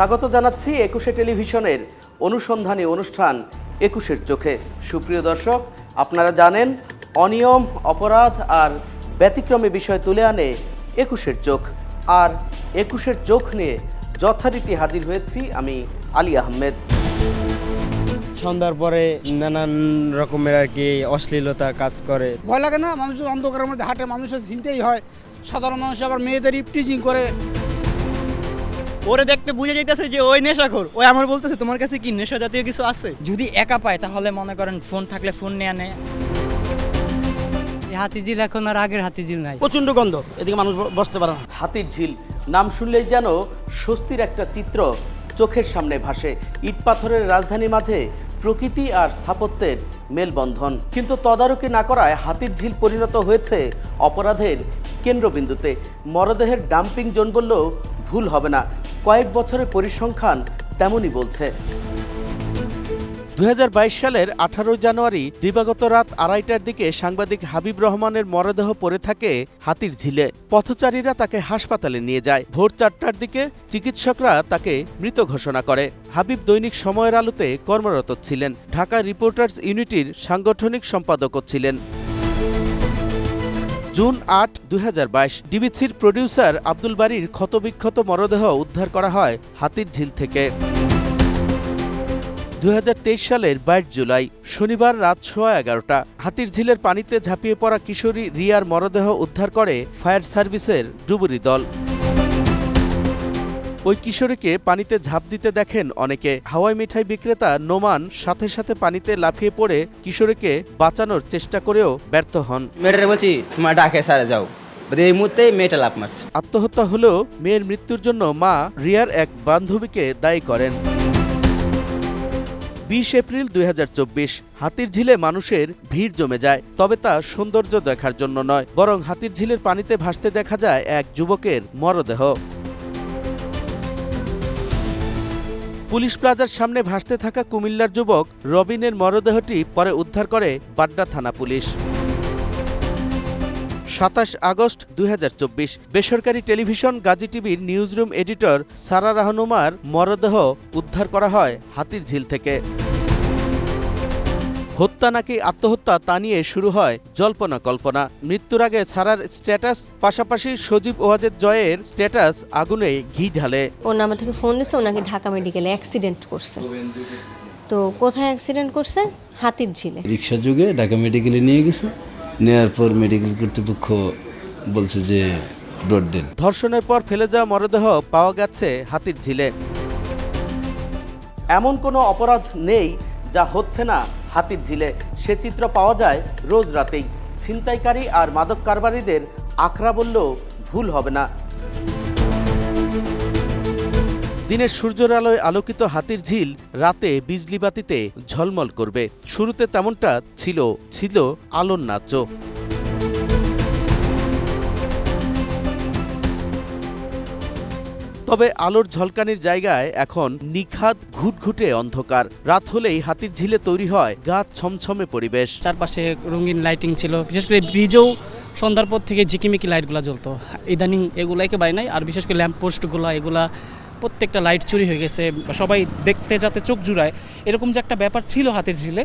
স্বাগত জানাচ্ছি একুশে টেলিভিশনের অনুসন্ধানী অনুষ্ঠান একুশের চোখে। সুপ্রিয় দর্শক আপনারা জানেন অনিয়ম অপরাধ আর ব্যতিক্রমী বিষয় তুলে আনে একুশের চোখ। আর একুশের চোখ নিয়ে যথারীতি হাজির হয়েছি আমি আলী আহমেদ। সন্ধ্যার পরে নানান রকমের আর কি অশ্লীলতা কাজ করে। ভয় লাগে না মানুষের অন্ধকারের মধ্যে হাঁটে মানুষের চিনতেই হয়। সাধারণ মানুষ আবার মেয়েদের ইপটিজিং করে। ওরে দেখতে বুঝে যাইতেছে যে ওই নেশাখোর। ওই আমার বলতেছে তোমার কাছে কি নেশা জাতীয় কিছু আছে? যদি একা পায় তাহলে মনে করেন ফোন থাকলে ফোন নিয়ে আনে। হাতিঝিল এখন আর আগের হাতিঝিল নাই। প্রচণ্ড গন্ধ এদিকে মানুষ বসতে পারে না। হাতির ঝিল নাম শুনলেই যেন স্বস্তির একটা চিত্র চোখের সামনে ভাসে। ইট পাথরের রাজধানী মাঝে প্রকৃতি আর স্থাপত্যের মেলবন্ধন। কিন্তু তদারকি না করায় হাতির ঝিল পরিণত হয়েছে অপরাধের কেন্দ্রবিন্দুতে। মরদেহের ডাম্পিং জোন বললেও ভুল হবে না। কয়েক বছরের পরিসংখ্যান তেমনই বলছে। দুই হাজার বাইশ সালের আঠারো জানুয়ারি দিবাগত রাত আড়াইটার দিকে সাংবাদিক হাবিব রহমানের মরদেহ পড়ে থাকে হাতির ঝিলে। পথচারীরা তাকে হাসপাতালে নিয়ে যায়। ভোর চারটার দিকে চিকিৎসকরা তাকে মৃত ঘোষণা করে। হাবিব দৈনিক সময়ের আলোতে কর্মরত ছিলেন। ঢাকা রিপোর্টার্স ইউনিটির সাংগঠনিক সম্পাদকও ছিলেন। জুন আট, দুই ডিবিসির প্রডিউসার আব্দুল বাড়ির ক্ষতবিক্ষত মরদেহ উদ্ধার করা হয় হাতির ঝিল থেকে। দু হাজার তেইশ সালের বাইশ জুলাই, শনিবার রাত সোয়া এগারোটা, হাতির ঝিলের পানিতে ঝাঁপিয়ে পড়া কিশোরী রিয়ার মরদেহ উদ্ধার করে ফায়ার সার্ভিসের ডুবুরি দল। ওই কিশোরীকে পানিতে ঝাঁপ দিতে দেখেন অনেকে। হাওয়াই মিঠাই বিক্রেতা নোমান সাথে সাথে পানিতে লাফিয়ে পড়ে কিশোরীকে বাঁচানোর চেষ্টা করেও ব্যর্থ হন। মেয়েটারে বলছি তোমার ডাকে সারে যাও। এই মুহূর্তে মেয়েটা লাভ মারছে। আত্মহত্যা হলেও মেয়ের মৃত্যুর জন্য মা রিয়ার এক বান্ধবীকে দায়ী করেন। বিশ এপ্রিল দুই হাজার চব্বিশ হাতির ঝিলে মানুষের ভিড় জমে যায় তবে তা সৌন্দর্য দেখার জন্য নয় বরং হাতির ঝিলের পানিতে ভাসতে দেখা যায় এক যুবকের মরদেহ। পুলিশ প্লাজার সামনে ভাসতে থাকা কুমিল্লার যুবক রবিনের মরদেহটি পরে উদ্ধার করে বাড্ডা থানা পুলিশ। সাতাশ আগস্ট দু হাজার চব্বিশ, বেসরকারি টেলিভিশন গাজী টিভির নিউজরুম এডিটর সারা রাহনুমার মরদেহ উদ্ধার করা হয় হাতির ঝিল থেকে। হত্যা নাকি আত্মহত্যা তা নিয়ে শুরু হয় জল্পনা কল্পনা। মৃত্যুর আগে ছাড়ার স্ট্যাটাস পাশাপাশি সজীব ওয়াজেদ জয়ের স্ট্যাটাস আগুনে ঘি ঢালে। ওর নাম থেকে ফোন দিচ্ছে ওনাকে ঢাকা মেডিকেলে অ্যাক্সিডেন্ট করছে। তো কোথায় অ্যাক্সিডেন্ট করছে? হাতির ঝিলে। রিক্সা যুগে ঢাকা মেডিকেলে নিয়ে গেছে। নেওয়ার পর মেডিকেল কর্তৃপক্ষ বলছে যে দেন। ধর্ষণের পর ফেলে যাওয়া মরদেহ পাওয়া গেছে হাতির ঝিলে। এমন কোনো অপরাধ নেই যা হচ্ছে না হাতির ঝিলে। সে চিত্র পাওয়া যায় রোজ রাতেই। ছিনতাইকারী আর মাদক কারবারিদের আখড়া বললেও ভুল হবে না। দিনের সূর্যের আলোয় আলোকিত হাতির ঝিল রাতে বিজলিবাতিতে ঝলমল করবে। শুরুতে তেমনটা ছিল ছিল আলোর নাচও তবে আলোর ঝলকানির জায়গায় এখন নিখাদ ঘুটঘুটে অন্ধকার। রাত হলেই হাতির ঝিলে তৈরি হয় গা ছমছমে পরিবেশ। চারপাশে রঙিন লাইটিং ছিল। বিশেষ করে ব্রিজেও সন্ধ্যার পর থেকে ঝিকিমিকি লাইটগুলো জ্বলতো। ইদানিং এগুলো একেবারে নাই, আর বিশেষ করে ল্যাম্প পোস্টগুলো এগুলা প্রত্যেকটা লাইট চুরি হয়ে গেছে সবাই দেখতে যাতে চোখ জুড়ায়, এরকম যে একটা ব্যাপার ছিল হাতের ঝিলে,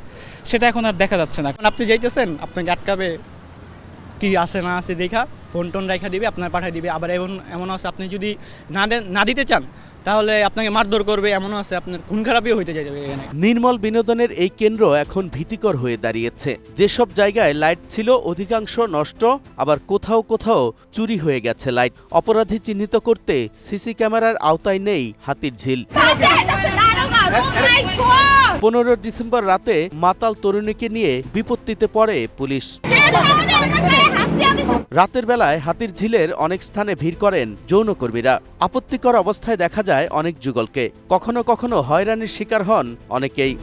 সেটা এখন আর দেখা যাচ্ছে না। আপনি যাইতেছেন, আপনাকে আটকাবে কি আছে না আছে দেখা। ফোন টোন রাখা দিবে আপনার পাঠিয়ে দিবে। আবার এমন এমন আছে আপনি যদি না দেন না দিতে চান তাহলে আপনাকে মারধর করবে এমনও আছে আপনার খুন খারাপই হইতে যাবে এখানে। নির্মল বিনোদনের এই কেন্দ্র এখন ভীতিকর হয়ে দাঁড়িয়েছে। যেসব জায়গায় লাইট ছিল অধিকাংশ নষ্ট আবার কোথাও কোথাও চুরি হয়ে গেছে লাইট। অপরাধী চিহ্নিত করতে সিসি ক্যামেরার আওতায় নেই হাতির ঝিল। পনেরো ডিসেম্বর রাতে মাতাল তরুণীকে নিয়ে বিপত্তিতে পড়ে পুলিশ। রাতের বেলায় হাতির ঝিলের অনেক স্থানে ভিড় করেন যৌনকর্মীরা। আপত্তিকর অবস্থায় দেখা যায় অনেক যুগলকে। কখনো কখনো হয়রানির শিকার হন অনেকেই।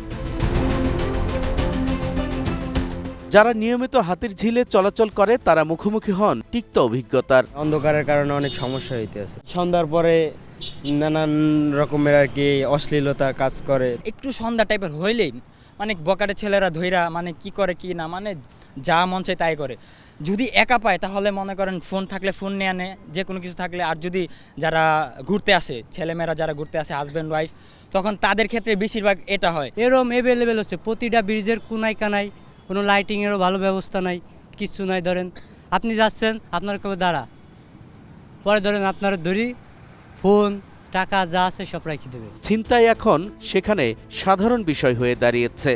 যারা নিয়মিত হাতির ঝিলে চলাচল করে তারা মুখোমুখি হন তিক্ত অভিজ্ঞতার। অন্ধকারের কারণে অনেক সমস্যা হইতে আছে। সন্ধ্যার পরে নানান রকমের আর কি অশ্লীলতা কাজ করে। একটু সন্ধ্যা টাইপের হইলেই অনেক বকাটে ছেলেরা ধইরা মানে কি করে কি না মানে যা মন চায় তাই করে। যদি একা পায় তাহলে মনে করেন ফোন থাকলে ফোন নিয়ে আনে যে কোনো কিছু থাকলে। আর যদি যারা ঘুরতে আসে ছেলেমেয়েরা যারা ঘুরতে আসে হাজব্যান্ড ওয়াইফ তখন তাদের ক্ষেত্রে বেশিরভাগ এটা হয়। এরম অ্যাভেলেবেল হচ্ছে। প্রতিটা ব্রিজের কোনায় কানায় কোনো লাইটিংয়েরও ভালো ব্যবস্থা নাই কিচ্ছু নাই। ধরেন আপনি যাচ্ছেন আপনার কবে দাঁড়া। পরে ধরেন আপনার ধরি ফোন টাকা যা আছে সব রাখি দেবে। ছিনতাই এখন সেখানে সাধারণ বিষয় হয়ে দাঁড়িয়েছে।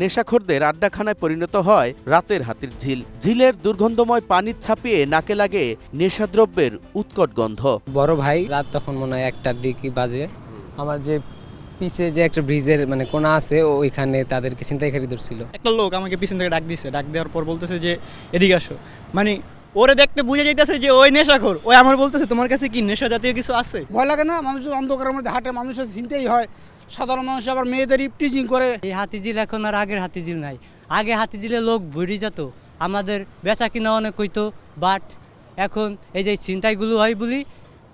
নেশাখোরদের আড্ডাখানায় পরিণত হয় রাতের হাতির ঝিল। ঝিলের দুর্গন্ধময় পানি ছাপিয়ে নাকে লাগে নেশাদ্রব্যের উৎকট গন্ধ। বড় ভাই রাত তখন মনে হয় একটার দিকে বাজে। আমার যে পিছে যে একটা ব্রিজের মানে কোনা আছে ওইখানে তাদেরকে ছিনতাইকারী ধরছিল। একটা লোক আমাকে পিছন থেকে ডাক দিছে। ডাক দেওয়ার পর বলতেছে যে এদিকে আসো। মানে ওরে দেখতে বুঝে যাইতেছে যে ওই নেশাখোর। ওই আমার বলতেছে তোমার কাছে কি নেশা জাতীয় কিছু আছে? ভয় লাগে না মানুষের অন্ধকারের মধ্যে হাটে মানুষের চিনতেই হয়। সাধারণ মানুষ আবার মেয়েদের ইপটিজিং করে। এই হাতিঝিল এখন আর আগের হাতিঝিল নাই। আগে হাতিঝিলে লোক ভরি যেত আমাদের বেচা কিনা অনেক হইতো বাট এখন এই যে ছিনতাইগুলো হয় বলি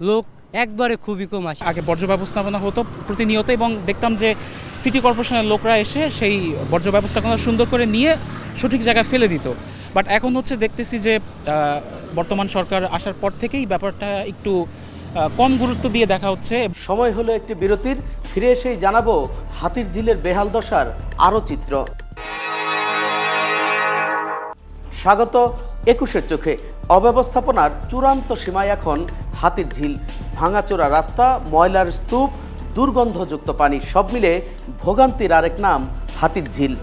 লোক একবারে খুবই কম আসে। আগে বর্জ্য ব্যবস্থাপনা হতো প্রতিনিয়ত এবং দেখতাম যে সিটি কর্পোরেশনের লোকরা এসে সেই বর্জ্য ব্যবস্থাপনা সুন্দর করে নিয়ে সঠিক জায়গায় ফেলে দিত। বাট এখন হচ্ছে দেখতেছি যে বর্তমান সরকার আসার পর থেকেই ব্যাপারটা একটু কম গুরুত্ব দিয়ে দেখা হচ্ছে। সময় হলো একটি বিরতির ফিরে এসেই জানাব হাতির ঝিলের বেহাল দশার আরও চিত্র। স্বাগত একুশের চোখে। অব্যবস্থাপনার চূড়ান্ত সীমায় এখন হাতির ঝিল। ভাঙাচোরা রাস্তা ময়লার স্তূপ দুর্গন্ধযুক্ত পানি সব মিলে ভোগান্তির আরেক নাম হাতির ঝিল।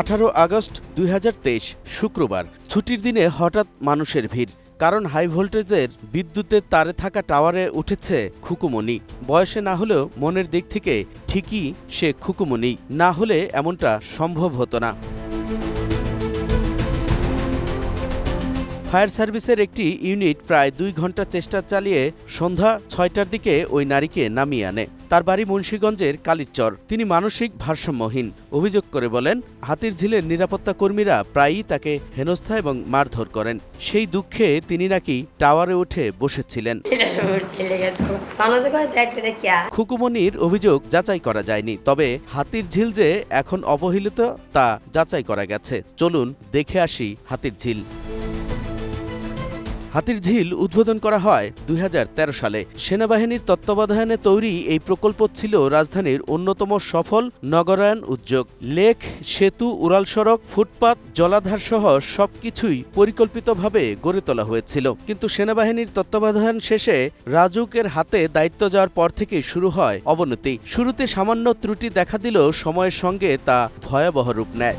আঠারো আগস্ট দুই হাজার তেইশ শুক্রবার ছুটির দিনে হঠাৎ মানুষের ভিড়। কারণ হাই ভোল্টেজের বিদ্যুতের তারে থাকা টাওয়ারে উঠেছে খুকুমণি। বয়সে না হলেও মনের দিক থেকে ঠিকই সে খুকুমণি। না হলে এমনটা সম্ভব হতো না। ফায়ার সার্ভিসের একটি ইউনিট প্রায় দুই ঘণ্টা চেষ্টা চালিয়ে সন্ধ্যা ছয়টার দিকে ওই নারীকে নামিয়ে আনে। তার বাড়ি মুন্সীগঞ্জের কালিচর। তিনি মানসিক ভারসাম্যহীন, অভিযোগ করে বলেন, হাতির ঝিলের নিরাপত্তা কর্মীরা প্রায়ই তাকে হেনস্থা এবং মারধর করেন। সেই দুঃখে তিনি নাকি টাওয়ারে উঠে বসেছিলেন। খুকুমনির অভিযোগ যাচাই করা যায়নি, তবে হাতির ঝিল যে এখন অবহেলিত তা যাচাই করা গেছে। চলুন দেখে আসি হাতির ঝিল। হাতির ঝিল উদ্বোধন করা হয় দুই হাজার তেরো সালে। সেনাবাহিনীর তত্ত্বাবধানে তৈরি এই প্রকল্প ছিল রাজধানীর অন্যতম সফল নগরায়ণ উদ্যোগ। লেক, সেতু, উড়াল সড়ক, ফুটপাত, জলাধার সহ সবকিছুই পরিকল্পিতভাবে গড়ে তোলা হয়েছিল। কিন্তু সেনাবাহিনীর তত্ত্বাবধান শেষে রাজুকের হাতে দায়িত্ব যাওয়ার পর থেকেই শুরু হয় অবনতি। শুরুতে সামান্য ত্রুটি দেখা দিলেও সময়ের সঙ্গে তা ভয়াবহ রূপ নেয়।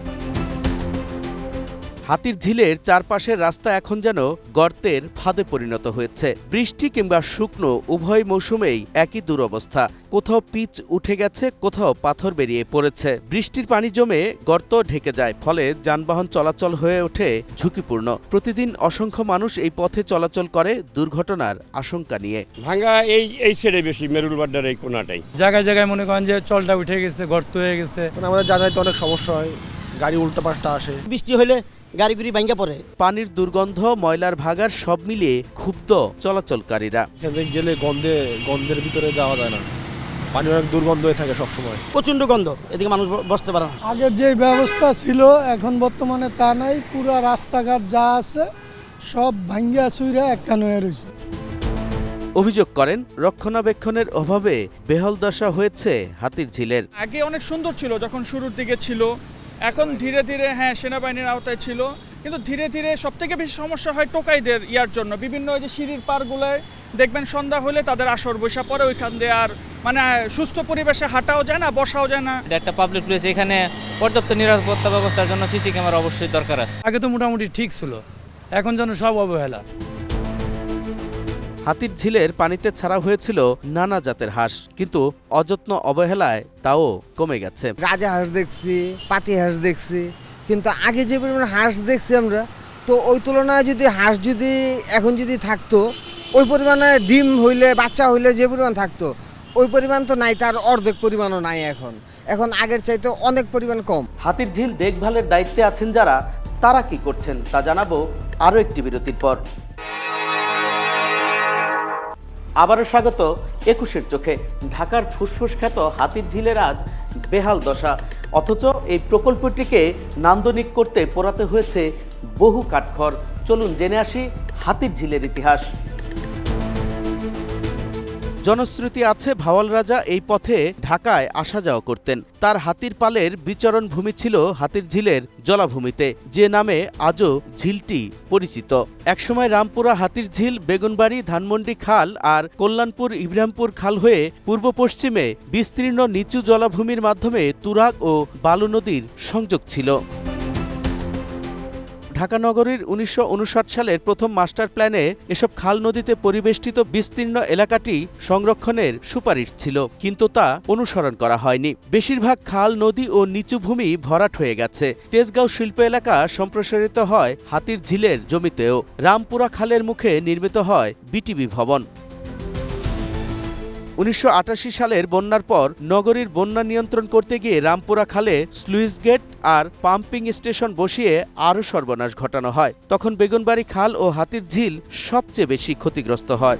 হাতির ঝিলের চারপাশের রাস্তা এখন যেন গর্তের ফাঁদে পরিণত হয়েছে। বৃষ্টি কিংবা শুকনো উভয় মৌসুমেই একই দুরবস্থা। কোথাও পিচ উঠে গেছে কোথাও পাথর বেরিয়ে পড়েছে। বৃষ্টির পানি জমে গর্ত ঢেকে যায় ফলে যানবাহন চলাচল হয়ে ওঠে ঝুঁকিপূর্ণ। প্রতিদিন অসংখ্য মানুষ এই পথে চলাচল করে দুর্ঘটনার আশঙ্কা নিয়ে। ভাঙ্গা এই এই ছেড়ে বেশি মেরুল বাড্ডার এই কোনাটাই। জায়গায় জায়গায় মনে করেন যে চলটা উঠে গেছে গর্ত হয়ে গেছে। আমাদের যাতায়াতে অনেক সমস্যা হয় গাড়ি উল্টো পাল্টা আসে। বৃষ্টি হলে গাড়ি গুড়ি ভাঙ্গা পড়ে। পানির দুর্গন্ধ ময়লার ভাগার সব মিলিয়ে ক্ষুব্ধ চলাচলকারীরা। গেলে গন্ধে গন্ধের ভিতরে যাওয়া যায় না। পানি অনেক দুর্গন্ধ হয়ে থাকে সবসময়। প্রচণ্ড গন্ধ এদিকে মানুষ বসতে পারে না। আগে যে ব্যবস্থা ছিল এখন বর্তমানে তা নাই। পুরো রাস্তাঘাট যা আছে সব ভাঙ্গিয়া চুইরা একখান হয়ে রয়েছে অভিযোগ করেন রক্ষণাবেক্ষণের অভাবে বেহল দশা হয়েছে হাতির ঝিলের আগে অনেক সুন্দর ছিল যখন শুরুর দিকে ছিল এখন ধীরে ধীরে হ্যাঁ সেনাবাহিনীর আওতায় ছিল। কিন্তু ধীরে ধীরে সব থেকে বেশি সমস্যা হয় টোকাইদের ইয়ার জন্য। বিভিন্ন ওই যে সিঁড়ির পারগুলোয় দেখবেন সন্ধ্যা হলে তাদের আসর বৈশা পরে ওইখান দিয়ে আর মানে সুস্থ পরিবেশে হাঁটাও যায় না বসাও যায় না। এটা একটা পাবলিক প্লেস এখানে পর্যাপ্ত নিরাপত্তা ব্যবস্থার জন্য সিসি ক্যামেরা অবশ্যই দরকার আছে। আগে তো মোটামুটি ঠিক ছিল এখন যেন সব অবহেলা। হাতির ঝিলের পানিতে ছাড়া হয়েছিল নানা জাতের হাঁস কিন্তু অযত্ন অবহেলায় তাও কমে গেছে। রাজা হাঁস দেখছি পাতি হাঁস দেখছি কিন্তু আগে যে পরিমাণ হাঁস দেখছি আমরা তো ওই তুলনায় যদি হাঁস যদি এখন যদি থাকতো ওই পরিমাণে ডিম হইলে বাচ্চা হইলে যে পরিমাণ থাকতো ওই পরিমাণ তো নাই তার অর্ধেক পরিমাণও নাই এখন। এখন আগের চাইতে অনেক পরিমাণ কম। হাতির ঝিল দেখভালের দায়িত্বে আছেন যারা তারা কি করছেন তা জানাব আরও একটি বিরতির পর। আবারও স্বাগত একুশের চোখে। ঢাকার ফুসফুস খ্যাত হাতির ঝিলের আজ বেহাল দশা। অথচ এই প্রকল্পটিকে নান্দনিক করতে পোড়াতে হয়েছে বহু কাঠখড়। চলুন জেনে আসি হাতির ঝিলের ইতিহাস। জনশ্রুতি আছে ভাওয়াল রাজা এই পথে ঢাকায় আসা যাওয়া করতেন। তার হাতির পালের বিচরণ ভূমি ছিল হাতির ঝিলের জলাভূমিতে, যে নামে আজও ঝিলটি পরিচিত। একসময় রামপুরা হাতির ঝিল, বেগুনবাড়ি, ধানমন্ডি খাল আর কল্যাণপুর, ইব্রাহিমপুর খাল হয়ে পূর্ব পশ্চিমে বিস্তীর্ণ নিচু জলাভূমির মাধ্যমে তুরাগ ও বালু নদীর সংযোগ ছিল। ঢাকা নগরীর উনিশশো উনষাট সালের প্রথম মাস্টার প্ল্যানে এসব খাল নদীতে পরিবেষ্টিত বিস্তীর্ণ এলাকাটি সংরক্ষণের সুপারিশ ছিল, কিন্তু তা অনুসরণ করা হয়নি। বেশিরভাগ খাল, নদী ও নিচু ভূমি ভরাট হয়ে গেছে। তেজগাঁও শিল্প এলাকা সম্প্রসারিত হয় হাতির ঝিলের জমিতেও। রামপুরা খালের মুখে নির্মিত হয় বিটিবি ভবন। উনিশশো আটাশি সালের বন্যার পর নগরীর বন্যা নিয়ন্ত্রণ করতে গিয়ে রামপুরা খালে স্লুইস গেট আর পাম্পিং স্টেশন বসিয়ে আরও সর্বনাশ ঘটানো হয়। তখন বেগুনবাড়ি খাল ও হাতির ঝিল সবচেয়ে বেশি ক্ষতিগ্রস্ত হয়।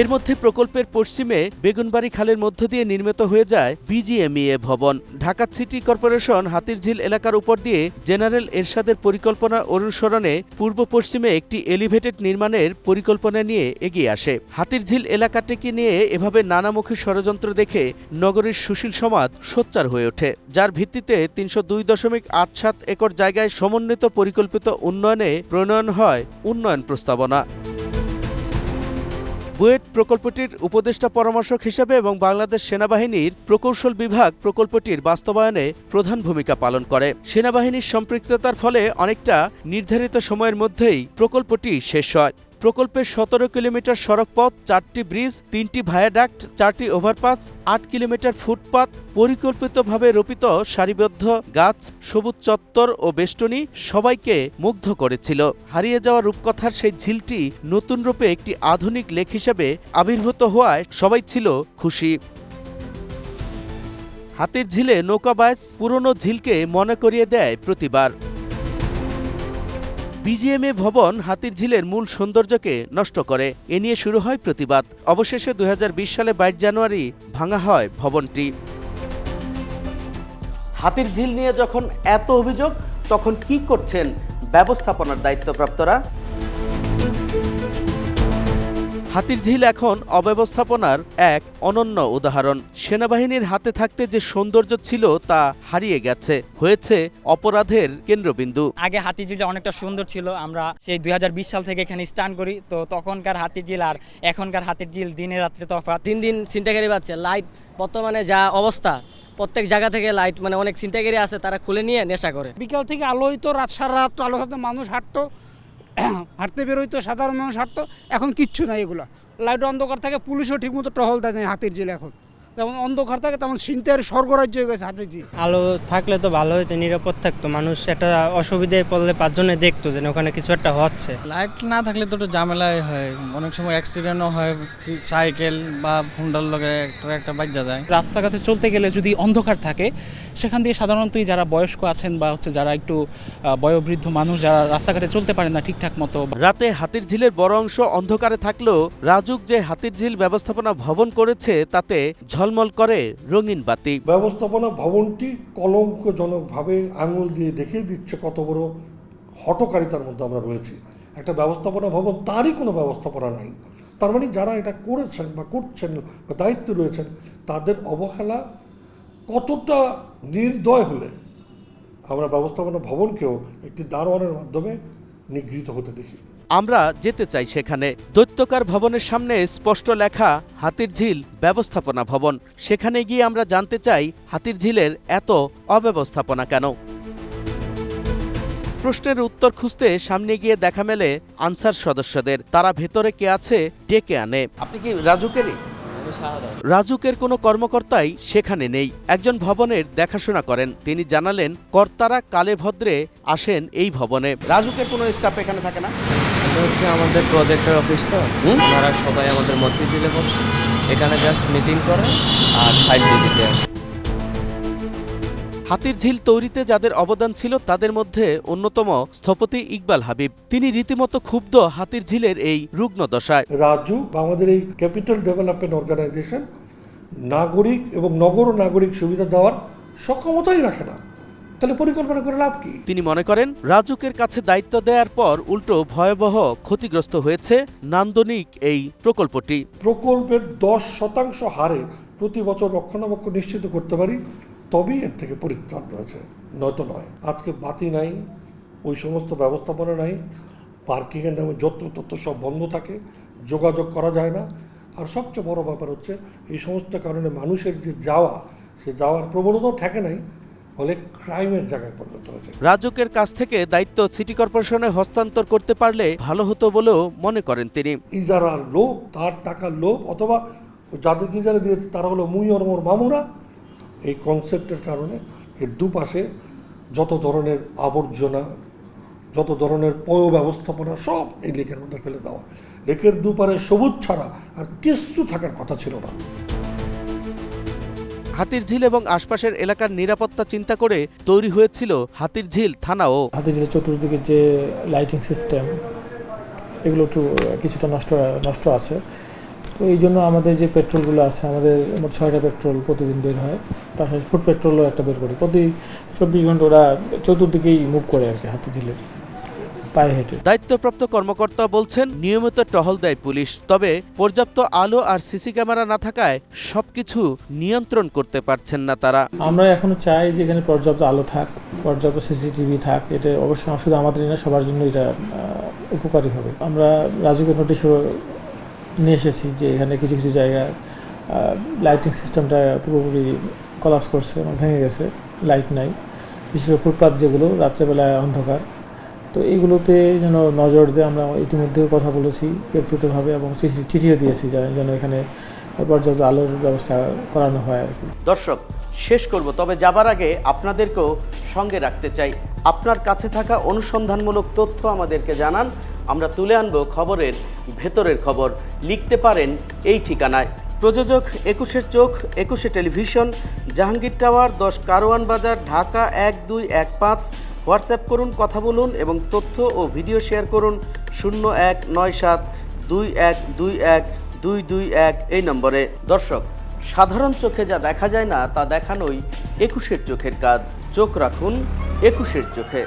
এর মধ্যে প্রকল্পের পশ্চিমে বেগুনবাড়ি খালের মধ্য দিয়ে নির্মিত হয়ে যায় বিজিএমইএ ভবন। ঢাকা সিটি কর্পোরেশন হাতিরঝিল এলাকার উপর দিয়ে জেনারেল এরশাদের পরিকল্পনা অনুসরণে পূর্ব পশ্চিমে একটি এলিভেটেড নির্মাণের পরিকল্পনা নিয়ে এগিয়ে আসে। হাতিরঝিল এলাকাটিকে নিয়ে এভাবে নানামুখী ষড়যন্ত্র দেখে নগরীর সুশীল সমাজ সোচ্চার হয়ে ওঠে, যার ভিত্তিতে তিনশো দুই দশমিক আট সাত একর জায়গায় সমন্বিত পরিকল্পিত উন্নয়নে প্রণয়ন হয় উন্নয়ন প্রস্তাবনা। বুয়েট প্রকল্পটির উপদেষ্টা পরামর্শক হিসেবে এবং বাংলাদেশ সেনাবাহিনীর প্রকৌশল বিভাগ প্রকল্পটির বাস্তবায়নে প্রধান ভূমিকা পালন করে। সেনাবাহিনীর সম্পৃক্ততার ফলে অনেকটা নির্ধারিত সময়ের মধ্যেই প্রকল্পটি শেষ হয়। প্রকল্পের সতেরো কিলোমিটার সড়কপথ, চারটি ব্রিজ, তিনটি ভায়াডাক্ট, চারটি ওভারপাস, আট কিলোমিটার ফুটপাত, পরিকল্পিতভাবে রোপিত সারিবদ্ধ গাছ, সবুজ চত্বর ও বেষ্টনী সবাইকে মুগ্ধ করেছিল। হারিয়ে যাওয়া রূপকথার সেই ঝিলটি নতুন রূপে একটি আধুনিক লেক হিসেবে আবির্ভূত হওয়ায় সবাই ছিল খুশি। হাতির ঝিলে নৌকাবাজ পুরনো ঝিলকে মনে করিয়ে দেয় প্রতিবার। বিজিএমএ ভবন হাতির ঝিলের মূল সৌন্দর্যকে নষ্ট করে। এ নিয়ে শুরু হয় প্রতিবাদ। অবশেষে দুই হাজার বিশ সালে বাইশ জানুয়ারি ভাঙা হয় ভবনটি। হাতির ঝিল নিয়ে যখন এত অভিযোগ, তখন কি করছেন ব্যবস্থাপনার দায়িত্বপ্রাপ্তরা? হাতির ঝিল এখন অব্যবস্থাপনার এক অনন্য উদাহরণ। সেনাবাহিনীর হাতে থাকতে যে সৌন্দর্য ছিল তা হারিয়ে গেছে। হয়েছে অপরাধের কেন্দ্রবিন্দু। আগে হাতিঝিলটা অনেকটা সুন্দর ছিল আমরা সেই দুই সাল থেকে এখানে স্টান করি তো তখনকার হাতিঝিল আর এখনকার হাতির ঝিল দিনে রাত্রে তফাৎ। দিন দিন ছিনতাইকারী পাচ্ছে লাইট বর্তমানে যা অবস্থা প্রত্যেক জায়গা থেকে লাইট মানে অনেক ছিনতাইকারী আছে তারা খুলে নিয়ে নেশা করে। বিকাল থেকে আলো তো রাত সারা রাত আলো মানুষ হাঁটতো হাঁটতে বেরোইতো সাধারণ মানুষ হাঁটতো, এখন কিচ্ছু নাই এগুলো। লাইট অন্ধকার থাকে, পুলিশও ঠিকমতো টহল দেয় হাতির জেলে এখন। যেমন অন্ধকার থাকে তেমন চিন্তার স্বর্গরাজ্য হয়ে গেছে ঝিল আলো থাকলে তো ভালো হয়েছে নিরাপদ থাকতো। মানুষ একটা অসুবিধায় পড়লে পাঁচজনে দেখতো যে ওখানে কিছু একটা হচ্ছে। লাইট না থাকলে তো একটু ঝামেলাই হয়। অনেক সময় অ্যাক্সিডেন্টও হয় সাইকেল বা হুন্ডার লগে একটা একটা বাজ্যা যায়। রাস্তাঘাটে চলতে গেলে যদি অন্ধকার থাকে সেখান দিয়ে সাধারণতই যারা বয়স্ক আছেন বা হচ্ছে যারা একটু বয়োবৃদ্ধ মানুষ যারা রাস্তাঘাটে চলতে পারে না ঠিকঠাক মতো রাতে হাতির ঝিলের বড় অংশ অন্ধকারে থাকলেও রাজুক যে হাতির ঝিল ব্যবস্থাপনা ভবন করেছে তাতে ঝলমল করে রঙিন বাতি। ব্যবস্থাপনা ভবনটি কলঙ্কজনকভাবে আঙুল দিয়ে দেখিয়ে দিচ্ছে কত বড় হটকারিতার মধ্যে আমরা রয়েছি। একটা ব্যবস্থাপনা ভবন তারই কোনো ব্যবস্থাপনা নাই। তার মানে যারা এটা করেছেন বা করছেন বা দায়িত্বে রয়েছেন, তাদের অবহেলা কতটা নির্দয় হলে আমরা ব্যবস্থাপনা ভবনকেও একটি দারোয়ানের মাধ্যমে নিগৃহীত হতে দেখি। আমরা যেতে চাই সেখানে। দৈত্যকার ভবনের সামনে স্পষ্ট লেখা হাতির ঝিল ব্যবস্থাপনা ভবন। সেখানে গিয়ে আমরা জানতে চাই হাতির ঝিলের এত অব্যবস্থাপনা কেন। প্রশ্নের উত্তর খুঁজতে সামনে গিয়ে দেখা মেলে আনসার সদস্যদের। তারা ভেতরে কে আছে ডেকে আনে। আপনি কি রাজুকেরই? রাজুকের কোনো কর্মকর্তাই সেখানে নেই। একজন ভবনের দেখাশোনা করেন। তিনি জানালেন কর্তারা কালে ভদ্রে আসেন এই ভবনে। রাজুকের কোনো স্টাফ এখানে থাকে না? এটা হচ্ছে আমাদের প্রজেক্টের অফিস তো। ওনারা সবাই আমাদের মতিঝিলে বসে। এখানে জাস্ট মিটিং করে আর সাইট ভিজিটে আসে। হাতির ঝিল তৈরিতে যাদের অবদান ছিল তাদের মধ্যে অন্যতম স্থপতি ইকবাল হাবিব। তিনি রীতিমতো ক্ষুব্ধ হাতির ঝিলের এই রুগ্ন দশায়। রাজু বা আমাদের এই ক্যাপিটাল ডেভেলপমেন্ট অর্গানাইজেশন নাগরিক এবং নগর নাগরিক সুবিধা দেওয়ার সক্ষমতাই রাখে না। তাহলে পরিকল্পনা করে লাভ কি? তিনি মনে করেন রাজুকের কাছে দায়িত্ব দেওয়ার পর উল্টো ভয়াবহ ক্ষতিগ্রস্ত হয়েছে নান্দনিক এই প্রকল্পটি। প্রকল্পের দশ শতাংশ হারে প্রতি বছর রক্ষণাবেক্ষণ নিশ্চিত করতে পারি তবেই এর থেকে পরিত্রাণ রয়েছে। নয়তো নয়। আজকে বাতি নাই ওই সমস্ত ব্যবস্থাপনা নাই পার্কিংয়ের নামে যত তথ্য সব বন্ধ থাকে যোগাযোগ করা যায় না। আর সবচেয়ে বড় ব্যাপার হচ্ছে এই সমস্ত কারণে মানুষের যে যাওয়া সে যাওয়ার প্রবণতাও ঠেকে নাই। ফলে ক্রাইমের জায়গায় পরিণত হয়েছে। রাজুকের কাছ থেকে দায়িত্ব সিটি কর্পোরেশনে হস্তান্তর করতে পারলে ভালো হতো বলেও মনে করেন তিনি। ইজারার লোভ তার টাকার লোভ অথবা ওই যাদেরকে ইজারা দিয়েছে তারা হলো মুই ওর মোর মামুরা। এই কনসেপ্টের কারণে এর দুপাশে যত ধরনের আবর্জনা যত ধরনের পয় ব্যবস্থাপনা সব এই লেকের মধ্যে ফেলে দেওয়া। লেকের দুপারে সবুজ ছাড়া আর কিছু থাকার কথা ছিল না। হাতির ঝিল এবং আশপাশের এলাকার নিরাপত্তা চিন্তা করে তৈরি হয়েছিল হাতির ঝিল থানাও হাতিঝিলের চতুর্দিকে যে লাইটিং সিস্টেম এগুলো একটু কিছুটা নষ্ট নষ্ট আছে। তো এই জন্য আমাদের যে পেট্রোলগুলো আছে, আমাদের মোট ছয়টা পেট্রোল প্রতিদিন বের হয়। পাশাপাশি ফুড পেট্রোলও একটা বের করি। প্রতি চব্বিশ ঘণ্টা ওরা চতুর্দিকেই মুভ করে আর কি হাতিঝিলের পায়ে হেঁটে। দায়িত্বপ্রাপ্ত কর্মকর্তা বলছেন নিয়মিত টহল দেয় পুলিশ তবে পর্যাপ্ত আলো আর সিসি ক্যামেরা না থাকায় সবকিছু নিয়ন্ত্রণ করতে পারছেন না তারা। আমরা এখনও চাই যে এখানে পর্যাপ্ত আলো থাক পর্যাপ্ত সিসিটিভি থাক এটা অবশ্যই শুধু আমাদের না সবার জন্য এটা উপকারী হবে। আমরা রাজুকের নোটিশও নিয়ে এসেছি যে এখানে কিছু কিছু জায়গায় লাইটিং সিস্টেমটা পুরোপুরি কলাপস করছে ভেঙে গেছে লাইট নাই। বিশেষ করে ফুটপাথ যেগুলো রাত্রেবেলায় অন্ধকার। তো এইগুলোতে যেন নজর দিয়ে আমরা ইতিমধ্যেও কথা বলেছি, ব্যক্তিগতভাবে এবং চিঠি, চিঠিও দিয়েছি যেন এখানে পর্যাপ্ত আলোর ব্যবস্থা করানো হয় আর কি। দর্শক, শেষ করব, তবে যাবার আগে আপনাদেরকেও সঙ্গে রাখতে চাই। আপনার কাছে থাকা অনুসন্ধানমূলক তথ্য আমাদেরকে জানান। আমরা তুলে আনব খবরের ভেতরের খবর। লিখতে পারেন এই ঠিকানায়। প্রযোজক একুশের চোখ, একুশে টেলিভিশন, জাহাঙ্গীর টাওয়ার, দশ কারওয়ান বাজার, ঢাকা এক দুই এক পাঁচ। হোয়াটসঅ্যাপ করুন, কথা বলুন এবং তথ্য ও ভিডিও শেয়ার করুন শূন্য এক, নয় সাত, দুই এক দুই এক, দুই দুই এক এই নম্বরে। দর্শক, সাধারণ চোখে যা দেখা যায় না, তা দেখানোই একুশের চোখের কাজ। চোখ রাখুন একুশের চোখে।